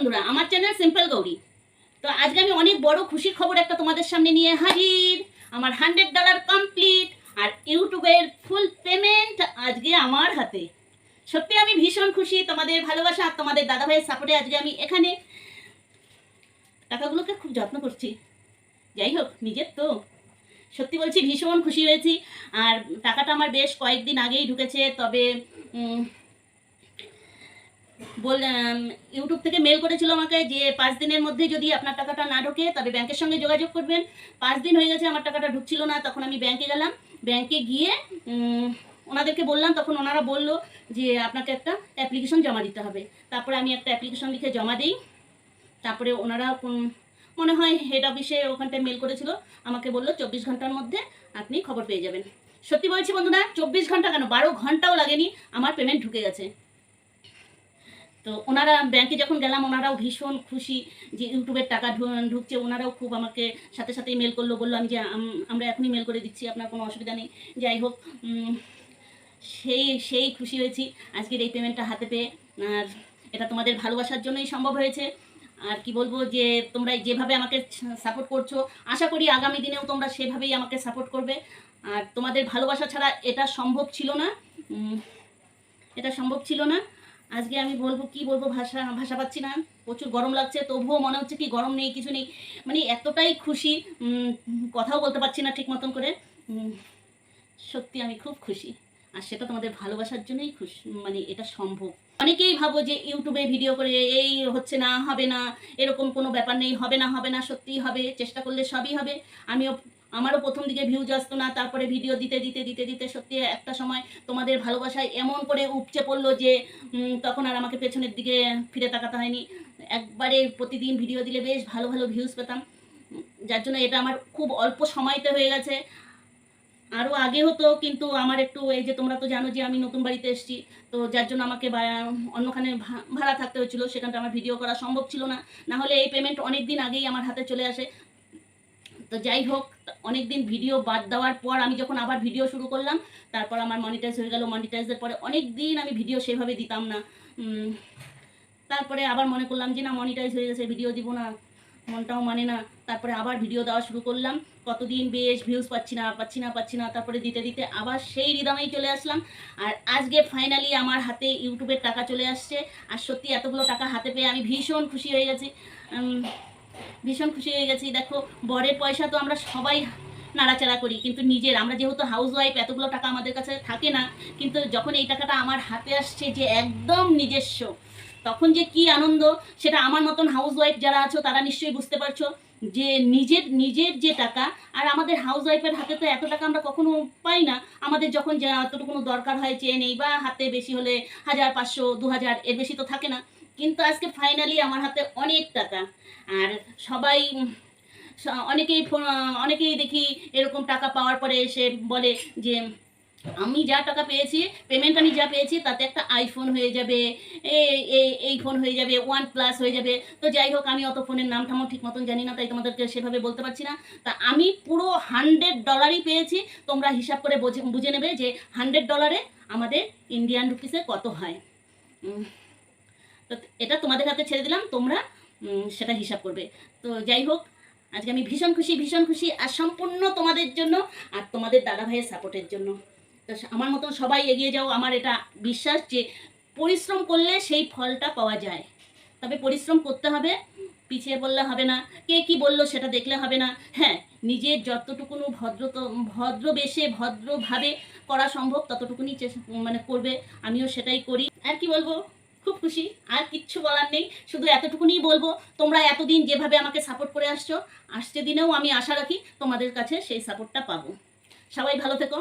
বন্ধুরা, আমার channel simple Gauri তো আজকে আমি অনেক বড় খুশির খবর একটা তোমাদের সামনে নিয়ে হাজির। আমার হান্ড্রেড ডলার কমপ্লিট আর ইউটিউবের ফুল পেমেন্ট আজকে আমার হাতে। সত্যি আমি ভীষণ খুশি, তোমাদের ভালোবাসা আর তোমাদের দাদাভাইয়ের সাপোর্টে আজকে আমি এখানে। টাকাগুলোকে খুব যত্ন করছি। যাই হোক, নিজের তো। সত্যি বলছি, ভীষণ খুশি হয়েছি। আর টাকাটা আমার বেশ কয়েকদিন আগেই ঢুকেছে, তবে বল ইউটিউব থেকে মেল করেছিল আমাকে যে পাঁচ দিনের মধ্যে যদি আপনার টাকাটা না ঢোকে, তবে ব্যাংকের সঙ্গে যোগাযোগ করবেন। পাঁচ দিন হয়ে গেছে আমার টাকাটা ঢুকছিল না, তখন আমি ব্যাংকে গেলাম। ব্যাংকে গিয়ে ওনাদেরকে বললাম, তখন ওনারা বলল যে আপনাকে একটা অ্যাপ্লিকেশন জমা দিতে হবে। তারপরে আমি একটা অ্যাপ্লিকেশন লিখে জমা দিই। তারপরে ওনারা মনে হয় হেড অফিসে ওখানটায় মেল করেছিল। আমাকে বলল, চব্বিশ ঘণ্টার মধ্যে আপনি খবর পেয়ে যাবেন। সত্যি বলছি বন্ধুরা, চব্বিশ ঘণ্টা কেন? বারো ঘন্টাও লাগেনি, আমার পেমেন্ট ঢুকে গেছে। তো ওনারা ব্যাংকে যখন গেলাম, ওনারাও ভীষণ খুশি যে ইউটিউবের টাকা ঢুকছে। ওনারাও খুব আমাকে সাথে সাথে মেল করল, বলল, আমি যে আমরা এখনই মেল করে দিচ্ছি, আপনার কোনো অসুবিধা নেই। যাই হোক সেই সেই খুশি হয়েছি। আজকের এই পেমেন্টটা হাতে পেয়ে, আর এটা তোমাদের ভালোবাসার জন্যই সম্ভব হয়েছে। আর কি বলব যে, তোমরা যেভাবে আমাকে সাপোর্ট করছ, আশা করি আগামী দিনেও তোমরা সেভাবেই আমাকে সাপোর্ট করবে। আর তোমাদের ভালোবাসা ছাড়া এটা সম্ভব ছিল না। এটা সম্ভব ছিল না। আজকে আমি বলব, কি বলব ভাষা ভাষা পাচ্ছি না। প্রচুর গরম লাগছে, তবুও মনে হচ্ছে কি গরম নেই, কিছু নেই। মানে এতটাই খুশি কথাও বলতে পারছি না ঠিক মতন করে। সত্যি আমি খুব খুশি। আর সেটা তোমাদের ভালোবাসার জন্যই খুশি মানে এটা সম্ভব। অনেকেই ভাবো যে ইউটিউবে ভিডিও করে এই হচ্ছে না, হবে না, এরকম কোনো ব্যাপার নেই, হবে না হবে না, সত্যিই হবে, চেষ্টা করলে সবই হবে। আমিও আমারও প্রথম দিকে ভিউজ আসতো না, তারপরে ভিডিও দিতে দিতে দিতে দিতে সত্যি একটা সময় তোমাদের ভালোবাসায় এমন করে উপচে পড়ল যে তখন আর আমাকে পেছনের দিকে ফিরে তাকাতে হয়নি। একবারে প্রতিদিন ভিডিও দিলে বেশ ভালো ভালো ভিউজ পেতাম। যার জন্য এটা আমার খুব অল্প সময়তে হয়ে গেছে। আরও আগে হতো, কিন্তু আমার একটু এই যে তোমরা তো জানো যে আমি নতুন বাড়িতে এসেছি, তো যার জন্য আমাকে অন্যখানে ভাড়া থাকতে হয়েছিল, সেখানটা আমার ভিডিও করা সম্ভব ছিল না। না হলে এই পেমেন্ট অনেক দিন আগেই আমার হাতে চলে আসে। তো যাই হোক অনেক দিন ভিডিও বাদ দেওয়ার পর আমি যখন আবার ভিডিও শুরু করলাম, তারপর আমার মনিটাইজ হয়ে গেল মনিটাইজের পরে অনেক দিন আমি ভিডিও সেভাবে দিতাম না। তারপরে আবার মনে করলাম যে না মনিটাইজ হয়ে গেছে ভিডিও দিব না, মনটাও মানে না। তারপরে আবার ভিডিও দেওয়া শুরু করলাম, কতদিন বেশ ভিউজ পাচ্ছি না পাচ্ছি না পাচ্ছি না, তারপরে দিতে দিতে আবার সেই রিদামেই চলে আসলাম। আর আজকে ফাইনালি আমার হাতে ইউটিউবের টাকা চলে আসছে, আর সত্যি এতগুলো টাকা হাতে পেয়ে আমি ভীষণ খুশি হয়ে গেছি। ভীষণ খুশি হয়ে গেছি। দেখো, বরের পয়সা তো আমরা সবাই নাড়াচাড়া করি, কিন্তু নিজের, আমরা যেহেতু হাউস ওয়াইফ এতগুলো টাকা আমাদের কাছে থাকে না, কিন্তু যখন এই টাকাটা আমার হাতে আসছে যে একদম নিজস্ব, তখন যে কি আনন্দ, সেটা আমার মতন হাউস ওয়াইফ যারা আছো, তারা নিশ্চয়ই বুঝতে পারছ যে নিজের নিজের যে টাকা, আর আমাদের হাউস ওয়াইফের হাতে তো এত টাকা আমরা কখনো পাই না, আমাদের যখন যা এতটুকু দরকার হয়, চেয়ে নেই, বা হাতে বেশি হলে হাজার পাঁচশো দু হাজার এর বেশি তো থাকে না। কিন্তু আজকে ফাইনালি আমার হাতে অনেক টাকা। আর সবাই অনেকেই অনেকেই দেখি এরকম টাকা পাওয়ার পরে এসে বলে যে, আমি যা টাকা পেয়েছি পেমেন্ট আমি যা পেয়েছি, তাতে একটা আইফোন হয়ে যাবে, এই, এই- ফোন হয়ে যাবে ওয়ান প্লাস হয়ে যাবে। তো যাই হোক, আমি অত ফোনের নাম ঠামও ঠিক মতন জানি না, তাই তোমাদেরকে সেভাবে বলতে পারছি না। তা আমি পুরো হান্ড্রেড ডলারই পেয়েছি, তোমরা হিসাব করে বুঝে বুঝে নেবে যে হান্ড্রেড ডলারে আমাদের ইন্ডিয়ান রুপিসে কত হয়। তো এটা তোমাদের হাতে ছেড়ে দিলাম, তোমরা সেটা হিসাব করবে। তো যাই হোক, আজকে আমি ভীষণ খুশি ভীষণ খুশি, আর সম্পূর্ণ তোমাদের জন্য, আর তোমাদের দাদা ভাইয়ের সাপোর্টের জন্য। তো আমার মতন সবাই এগিয়ে যাও, আমার এটা বিশ্বাস যে পরিশ্রম করলে সেই ফলটা পাওয়া যায়। তবে পরিশ্রম করতে হবে, পিছিয়ে বললে হবে না, কে কি বলল সেটা দেখলে হবে না। হ্যাঁ নিজের যতটুকুনো ভদ্র ভদ্রবেশে ভদ্রভাবে করা সম্ভব ততটুকুনি মানে করবে, আমিও সেটাই করি। আর কি বলব? খুব খুশি, আর কিচ্ছু বলার নেই। শুধু এতটুকুনি বলব, তোমরা এতদিন যেভাবে আমাকে সাপোর্ট করে আসছো, আসছে দিনেও আমি আশা রাখি তোমাদের কাছে সেই সাপোর্টটা পাবো। সবাই ভালো থেকো।